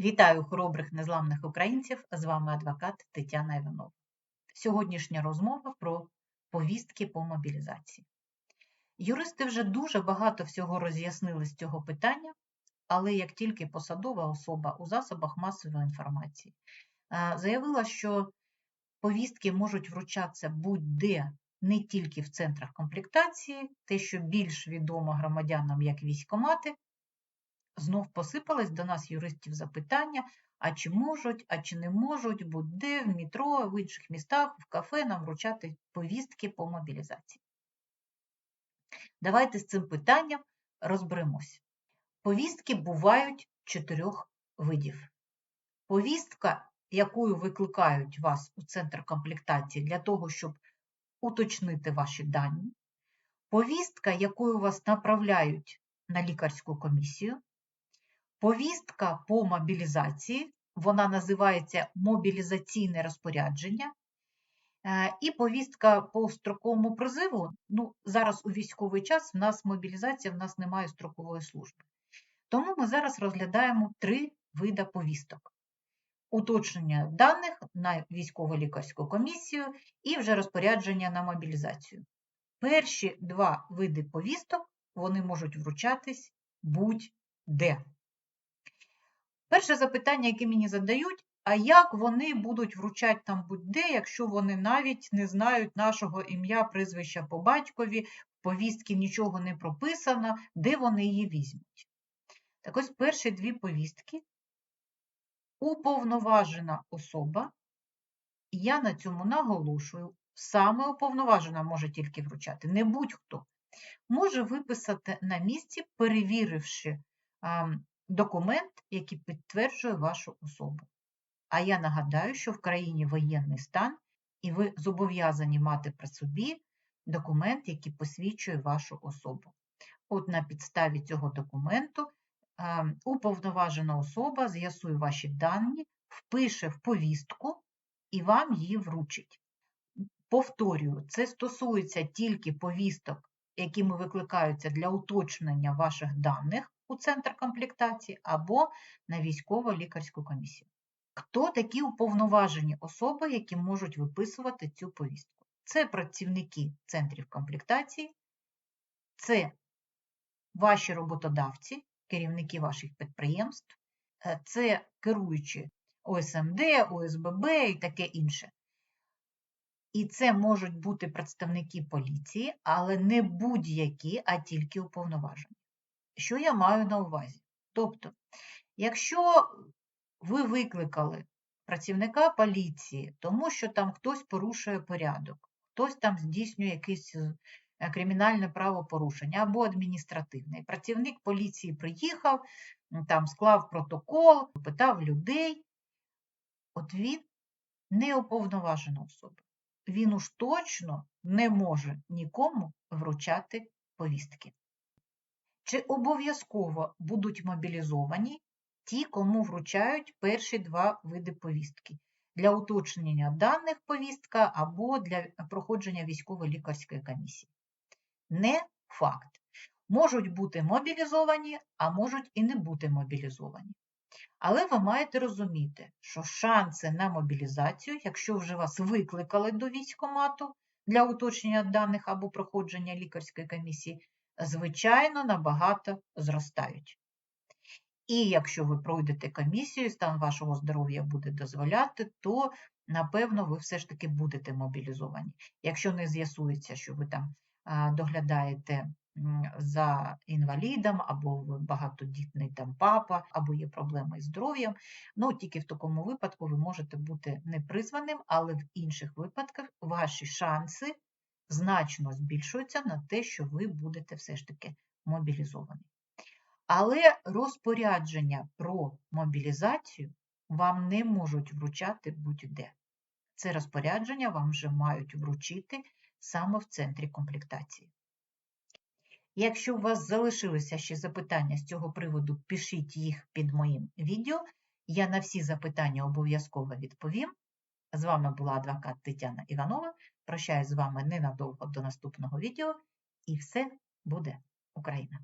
Вітаю хоробрих незламних українців! З вами адвокат Тетяна Іванова. Сьогоднішня розмова про повістки по мобілізації. Юристи вже дуже багато всього роз'яснили з цього питання, але як тільки посадова особа у засобах масової інформації е, заявила, що повістки можуть вручатися будь-де, не тільки в центрах комплектації, те, що більш відомо громадянам як військомати, знов посипались до нас юристів запитання, а чи можуть, а чи не можуть будь-де в метро, в інших містах, в кафе нам вручати повістки по мобілізації. Давайте з цим питанням розберемось. Повістки бувають чотирьох видів. Повістка, якою викликають вас у центр комплектації для того, щоб уточнити ваші дані. Повістка, якою вас направляють на лікарську комісію. Повістка по мобілізації, вона називається мобілізаційне розпорядження. Е, І повістка по строковому призиву. Ну, зараз у військовий час в нас мобілізація, в нас немає строкової служби. Тому ми зараз розглядаємо три види повісток: уточнення даних на військово-лікарську комісію і вже розпорядження на мобілізацію. Перші два види повісток вони можуть вручатись будь-де. Перше запитання, яке мені задають, а як вони будуть вручати там будь-де, якщо вони навіть не знають нашого ім'я, прізвища по батькові, в повістці нічого не прописано, де вони її візьмуть? Так ось перші дві повістки. Уповноважена особа, я на цьому наголошую, саме уповноважена може тільки вручати, не будь-хто. Може виписати на місці, перевіривши документ, який підтверджує вашу особу. А я нагадаю, що в країні воєнний стан, і ви зобов'язані мати при собі документ, який посвідчує вашу особу. От на підставі цього документу уповноважена особа з'ясує ваші дані, впише в повістку і вам її вручить. Повторюю, це стосується тільки повісток, якими викликаються для уточнення ваших даних у центр комплектації або на військово-лікарську комісію. Хто такі уповноважені особи, які можуть виписувати цю повістку? Це працівники центрів комплектації, це ваші роботодавці, керівники ваших підприємств, е, це керуючі ОСМД, ОСББ і таке інше. І це можуть бути представники поліції, але не будь-які, а тільки уповноважені. Що я маю на увазі? Тобто, якщо ви викликали працівника поліції, тому що там хтось порушує порядок, хтось там здійснює якесь е, кримінальне правопорушення або адміністративне, працівник поліції приїхав, там склав протокол, питав людей, от він не уповноважена особа. Він уж точно не може нікому вручати повістки. Чи обов'язково будуть мобілізовані ті, кому вручають перші два види повістки для уточнення даних повістка або для проходження військово-лікарської комісії? Не факт. Можуть бути мобілізовані, а можуть і не бути мобілізовані. Але ви маєте розуміти, що шанси на мобілізацію, якщо вже вас викликали до військомату для уточнення даних або проходження лікарської комісії, звичайно, набагато зростають. І якщо ви пройдете комісію, стан вашого здоров'я буде дозволяти, то, напевно, ви все ж таки будете мобілізовані. Якщо не з'ясується, що ви там доглядаєте за інвалідом, або багатодітний там папа, або є проблеми із здоров'ям, ну тільки в такому випадку ви можете бути непризваним, але в інших випадках ваші шанси значно збільшуються на те, що ви будете все ж таки мобілізовані. Але розпорядження про мобілізацію вам не можуть вручати будь-де. Це розпорядження вам вже мають вручити саме в центрі комплектації. Якщо у вас залишилися ще запитання з цього приводу, пишіть їх під моїм відео. Я на всі запитання обов'язково відповім. З вами була адвокат Тетяна Іванова. Прощаюсь з вами ненадовго до наступного відео. І все буде Україна!